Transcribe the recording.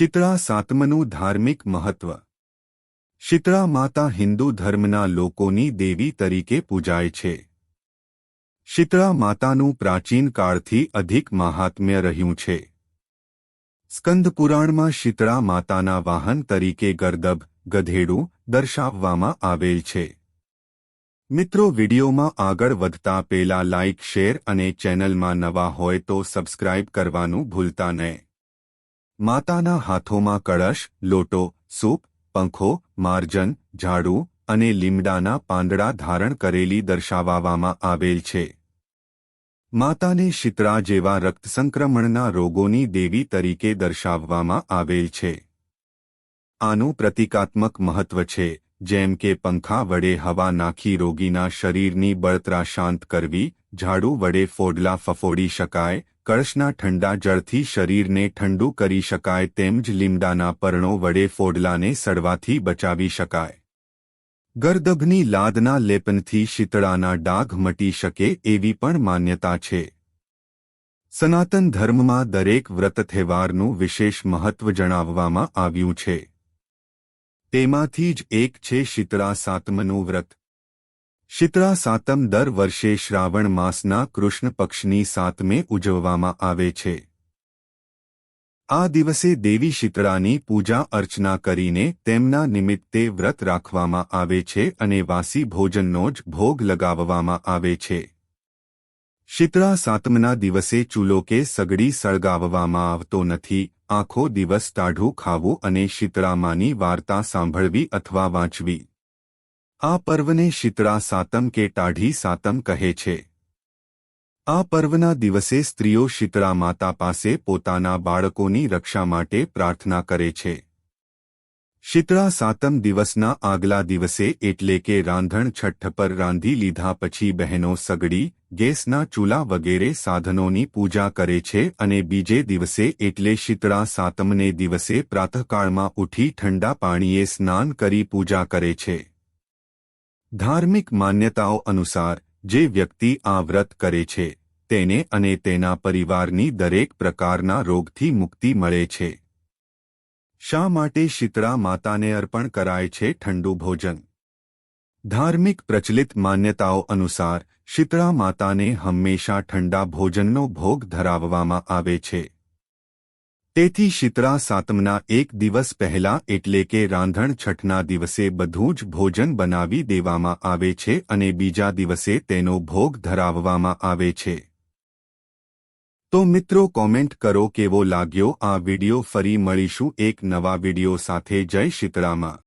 શીતળા સાતમનું ધાર્મિક મહત્વ. શીતળા માતા હિન્દુ ધર્મના લોકોની દેવી તરીકે પૂજાય છે. શીતળા માતાનું પ્રાચીન કાળથી અધિક મહાત્મ્ય રહ્યું છે. સ્કંદપુરાણમાં શીતળા માતાના વાહન તરીકે ગરદબ, ગધેડું દર્શાવવામાં આવેલ છે. મિત્રો વિડીયોમાં આગળ વધતા પેલા લાઇક શેર અને ચેનલમાં નવા હોય તો સબસ્ક્રાઇબ કરવાનું ભૂલતા નહીં. માતાના હાથોમાં કળશ, લોટો, સૂપ, પંખો, માર્જન, ઝાડુ અને લીમડાના પાંદડા ધારણ કરેલી દર્શાવવામાં આવેલ છે. માતાને શિતરા જેવા રક્તસંક્રમણના રોગોની દેવી તરીકે દર્શાવવામાં આવેલ છે. આનું પ્રતિકાત્મક મહત્વ છે, જેમ કે પંખા વડે હવા નાખી રોગીના શરીરની બળતરા શાંત કરવી, ઝાડુ વડે ફોડલા ફફોડી શકાય કળશના ઠંડા જળથી શરીરને ઠંડુ કરી શકાય તેમજ લીમડાના પર્ણો વડે ફોડલાને સડવાથી બચાવી શકાય. ગરદભની લાદના લેપનથી શીતળાના ડાઘ મટી શકે એવી પણ માન્યતા છે. સનાતન ધર્મમાં દરેક વ્રત તહેવારનું વિશેષ મહત્વ જણાવવામાં આવ્યું છે. તેમાંથી જ એક છે શીતળા સાતમનું વ્રત. શીતળા સાતમ દર વર્ષે શ્રાવણ માસના કૃષ્ણ પક્ષની સાતમે ઉજવવામાં આવે છે. આ દિવસે દેવી શીતળાની પૂજા અર્ચના કરીને તેમના નિમિત્તે વ્રત રાખવામાં આવે છે અને વાસી ભોજનનો જ ભોગ લગાવવામાં આવે છે. શીતળા સાતમના દિવસે ચૂલો કે સગડી સળગાવવામાં આવતો નથી. આખો દિવસ ટાઢું ખાવું અને શીતળામાની વાર્તા સાંભળવી અથવા વાંચવી. આ પર્વને શીતળા સાતમ કે ટાઢી સાતમ કહે છે. આ પર્વના દિવસે સ્ત્રીઓ શીતળા માતા પાસે પોતાના બાળકોની રક્ષા માટે પ્રાર્થના કરે છે. શીતળા સાતમ દિવસના આગલા દિવસે એટલે કે રાંધણ છઠ્ઠ પર રાંધી લીધા પછી બહેનો સગડી, ગેસના ચૂલા વગેરે સાધનોની પૂજા કરે છે અને બીજે દિવસે એટલે શીતળા સાતમને દિવસે પ્રાતઃકાળમાં ઉઠી ઠંડા પાણીએ સ્નાન કરી પૂજા કરે છે. ધાર્મિક માન્યતાઓ અનુસાર, જે વ્યક્તિ આ વ્રત કરે છે, તેને અને તેના પરિવારની દરેક પ્રકારના રોગથી મુક્તિ મળે છે. શા માટે શીતળા માતાને અર્પણ કરાય છે ઠંડુ ભોજન? ધાર્મિક પ્રચલિત માન્યતાઓ અનુસાર, શીતળા માતાને હંમેશા ઠંડા ભોજનનો ભોગ ધરાવવામાં આવે છે. તેથી શીતળા સાતમના એક દિવસ પહેલા એટલે કે રાંધણ છઠના દિવસે બધું જ ભોજન બનાવી દેવામાં આવે છે અને બીજા દિવસે તેનો ભોગ ધરાવવામાં આવે છે. તો મિત્રો કોમેન્ટ કરો કેવો લાગ્યો આ વિડિયો ફરી મળીશું એક નવા વિડિયો સાથે જય શીતળામાં.